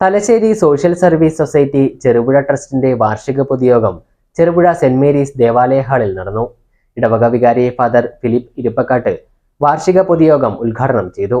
Thalassery social service society Cherupuzha ട്രസ്റ്റിന്റെ വാർഷിക പൊതുയോഗം ചെറുപുഴ സെന്റ് മേരീസ് ദേവാലയ ഹാളിൽ നടന്നു. ഇടവക വികാരി ഫാദർ ഫിലിപ്പ് ഇരുപ്പക്കാട്ട് വാർഷിക പൊതുയോഗം ഉദ്ഘാടനം ചെയ്തു.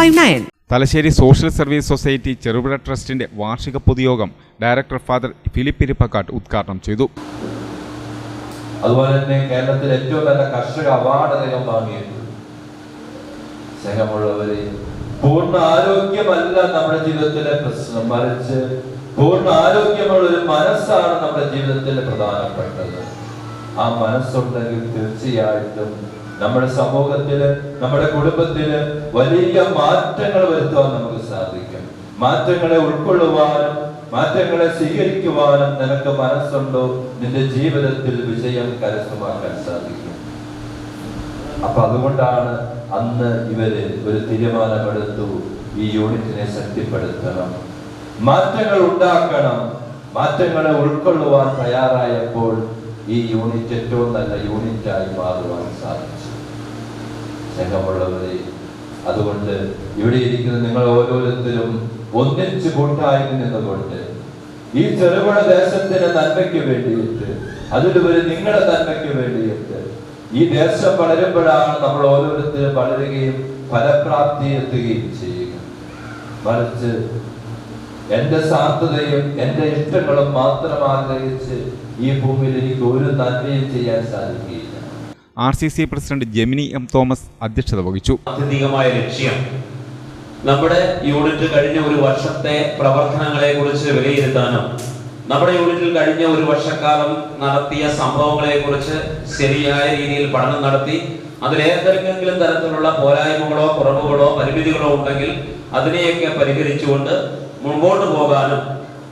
nine Thalassery social service society Cherupuzha ട്രസ്റ്റിന്റെ വാർഷിക പൊതുയോഗം ഡയറക്ടർ ഫാദർ ഫിലിപ്പ് ഇരിപ്പക്കാട്ട് ഉദ്ഘാടനം ചെയ്തു. അതുപോലെ തന്നെ കേരളത്തിൽ ഏറ്റവും നല്ല കർഷക അവാർഡ് അദ്ദേഹം വാങ്ങിയിട്ടുണ്ട് സ്നേഹമുള്ളവരെ പൂർണ ആരോഗ്യമല്ല നമ്മുടെ ജീവിതത്തിലെ പ്രശ്നം. മറിച്ച് പൂർണ ആരോഗ്യമുള്ള ഒരു മനസ്സാണ് നമ്മുടെ ജീവിതത്തിൽ പ്രധാനപ്പെട്ടത്. ആ മനസ്സുണ്ടെങ്കിൽ തീർച്ചയായിട്ടും നമ്മുടെ സമൂഹത്തിൽ നമ്മുടെ കുടുംബത്തിൽ വലിയ മാറ്റങ്ങൾ വരുത്താൻ നമുക്ക് സാധിക്കും. മാറ്റങ്ങളെ ഉൾക്കൊള്ളുവാനും മാറ്റങ്ങളെ സ്വീകരിക്കുവാനും നിനക്ക് മനസ്സുണ്ടോ? നിന്റെ ജീവിതത്തിൽ വിജയം കരസ്ഥമാക്കാൻ സാധിക്കും. അപ്പൊ അതുകൊണ്ടാണ് അന്ന് ഇവർ ഒരു തീരുമാനമെടുത്തു ഈ യൂണിറ്റിനെ ശക്തിപ്പെടുത്തണം. മാറ്റങ്ങൾ ഉണ്ടാക്കണം. മാറ്റങ്ങളെ ഉൾക്കൊള്ളുവാൻ തയ്യാറായപ്പോൾ ഈ യൂണിറ്റ് ഏറ്റവും നല്ല യൂണിറ്റായി മാറുവാൻ സാധിച്ചു സ്നേഹമുള്ളവരെ അതുകൊണ്ട് ഇവിടെ ഇരിക്കുന്ന നിങ്ങൾ ഓരോരുത്തരും ഒന്നിച്ച് കൂട്ടായി നിന്നുകൊണ്ട് ഈ ചെറുപുഴ ദേശത്തിന്റെ നന്മയ്ക്ക് വേണ്ടിയിട്ട് അതിലുപരി നിങ്ങളുടെ നന്മയ്ക്ക് വേണ്ടിയിട്ട് ഈ ദേശം വളരുമ്പോഴാണ് നമ്മൾ ഓരോരുത്തരും വളരുകയും ഫലപ്രാപ്തി എത്തുകയും ചെയ്യുക. മറിച്ച് എന്റെ സാധ്യതയും എന്റെ ഇഷ്ടങ്ങളും മാത്രം ആഗ്രഹിച്ച് ഈ ഭൂമിയിൽ എനിക്ക് ഒരു നന്മയും ചെയ്യാൻ സാധിക്കുകയില്ല. R C C president Gemini M Thomas അധ്യക്ഷത വഹിച്ചു. ആത്യന്തികമായ ലക്ഷ്യം. നമ്മുടെ യൂണിറ്റ് കഴിഞ്ഞ ഒരു വർഷത്തെ പ്രവർത്തനങ്ങളെ കുറിച്ച് വിലയിരുത്താനും നമ്മുടെ യൂണിറ്റിൽ കഴിഞ്ഞ ഒരു വർഷക്കാലം നടത്തിയ സംഭവങ്ങളെ കുറിച്ച് ശരിയായ രീതിയിൽ പഠനം നടത്തി അതിലേതെങ്കിലും തരത്തിലുള്ള പോരായ്മകളോ കുറവുകളോ പരിമിതികളോ ഉണ്ടെങ്കിൽ അതിനെയൊക്കെ പരിഹരിച്ചുകൊണ്ട് മുമ്പോട്ട് പോകാനും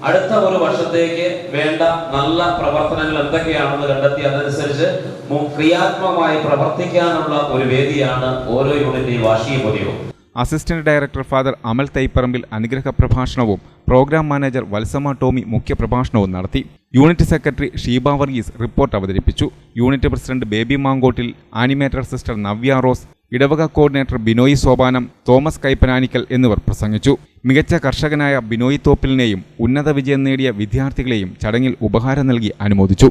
അടുത്ത ഒരു വർഷത്തേക്ക് വേണ്ട നല്ല പ്രവർത്തനങ്ങൾ എന്തൊക്കെയാണെന്ന് കണ്ടെത്തി അതനുസരിച്ച് ക്രിയാത്മകമായി പ്രവർത്തിക്കാനുള്ള ഒരു വേദിയാണ് ഓരോ യൂണിറ്റിന്റെയും വാർഷിക പൊതുയോഗം assistant director father Amal Thaiparambil അനുഗ്രഹ പ്രഭാഷണവും പ്രോഗ്രാം മാനേജർ വത്സമ ടോമി മുഖ്യ പ്രഭാഷണവും നടത്തി. Unit secretary Sheeba Varghese report അവതരിപ്പിച്ചു. Unit president Baby Mankottil animator sister Navya Rose ഇടവക കോർഡിനേറ്റർ ബിനോയ് സോപാനം തോമസ് കൈപ്പനാനിക്കൽ എന്നിവർ പ്രസംഗിച്ചു. മികച്ച കർഷകനായ ബിനോയ് തോപ്പിലിനെയും ഉന്നത വിജയം നേടിയ വിദ്യാർത്ഥികളെയും ചടങ്ങിൽ ഉപഹാരം നൽകി അനുമോദിച്ചു.